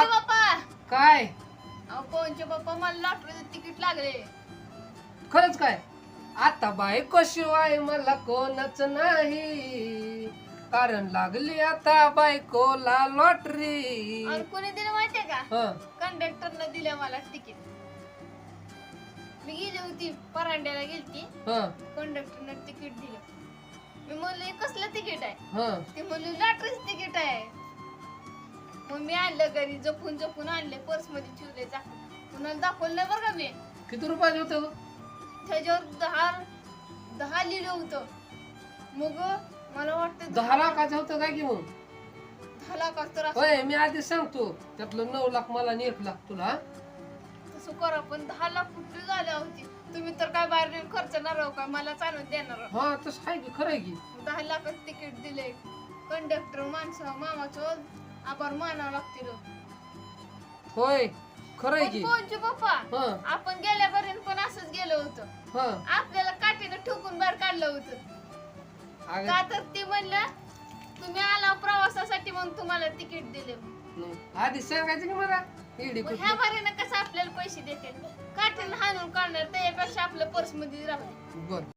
आ- काय? अहो बाप्पा मला लॉटरीचं तिकीट लागले. खरंच काय? आता बायको शिवाय मला कोणच नाही. कारण लागली आता बायकोला लॉटरी. आणि कोणी दिलं माहितीये का? हं, कंडक्टरनं दिलं मला तिकीट. मी गेली होती परांड्याला गेलती हं, कंडक्टरनं तिकीट दिलं. मी म्हणलं हे कसलं तिकीट आहे? हं. ते म्हणलं लॉटरीच तिकीट आहे. मग मी आणलं घरी जपून जपून आणले पर्समध्ये ठेवले जा. कुणाला दाखवलं नाही बरं का मी? किती रुपयाचे होते? त्याच्यावर दहा दहा लिहिलं होतं. मग मला वाटतं दहा लाखाचं होतं काय की मग? दहा लाख तर असं होय मी आधी सांगतो. त्यातलं नऊ लाख मला आणि एक लाख तुला हं? तसं करा पण दहा लाख कुठली झाल्या होती? तुम्ही तर काय बाहेर नेऊन खर्चणार आहो का? मला चालून देणार आहो. हा तसं आहे की खरं आहे की. दहा लाखात तिकीट दिले कंडक्टर माणसं मामाचं आभार मानावं लागतील होय खरं आहे की. कोणचे पप्पा हं, आपण गेल्यापर्यंत पण असंच गेलो होतो. हं. आपल्याला काठीनं ठोकून बाहेर काढलं होतं. अगं, का तर ते म्हणलं तुम्ही आला प्रवासासाठी मग तुम्हाला तिकीट दिले. आधी सांगायचं की मला इडी ह्या बारीनं कसं आपल्याला पैसे देते काठीनं हाणून काढणार त्यापेक्षा आपल्या पर्समध्ये राहू दे. बर.